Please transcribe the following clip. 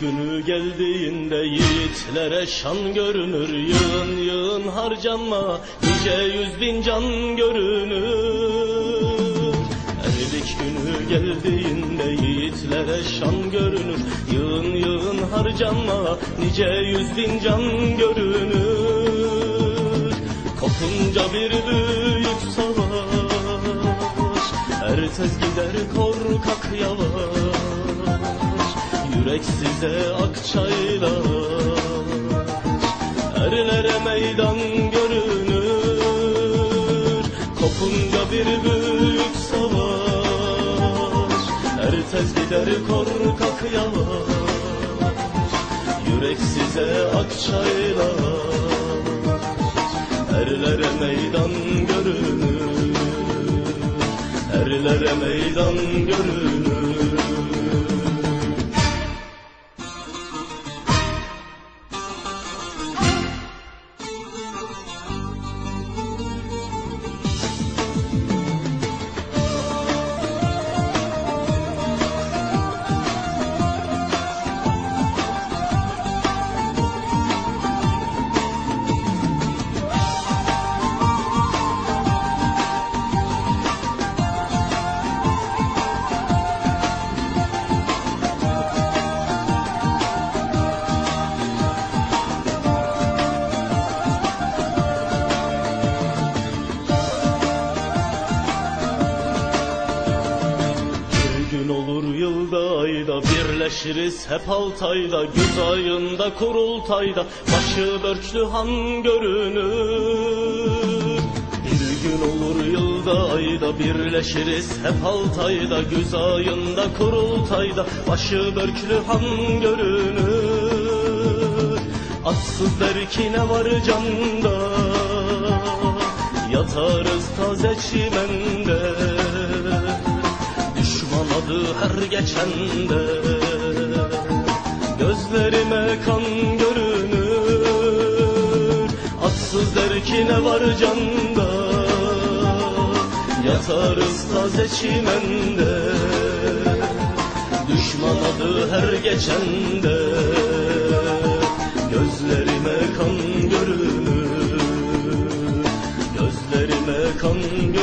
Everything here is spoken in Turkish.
geldiğinde yiğitlere şan görünür. Yığın yığın harcanma nice yüz bin can görünür. Erlik günü geldiğinde yiğitlere şan görünür. Yığın yığın harcanma nice yüz bin can görünür. Kopunca bir büyük savaş Ertez gider korkak yavaş Yürek size akçaylar Erlere meydan görünür. Kopunca bir büyük savaş. Ertez gider korkak yavaş Yürek size akçaylar Erlere meydan görünür. Erlere meydan görünür gün olur yılda ayda birleşiriz hep Altay'da Güz ayında kurultayda başı börçlü han görünür. Bir gün olur yılda ayda birleşiriz hep Altay'da Güz ayında kurultayda başı börçlü han görünür. Atsız berkine var canda Yatarız taze çimende her geçende Gözlerime kan görünür. Assız der ki ne var canda Yatarız taze çimende. Düşman adı her geçende Gözlerime kan görünür. Gözlerime kan görünür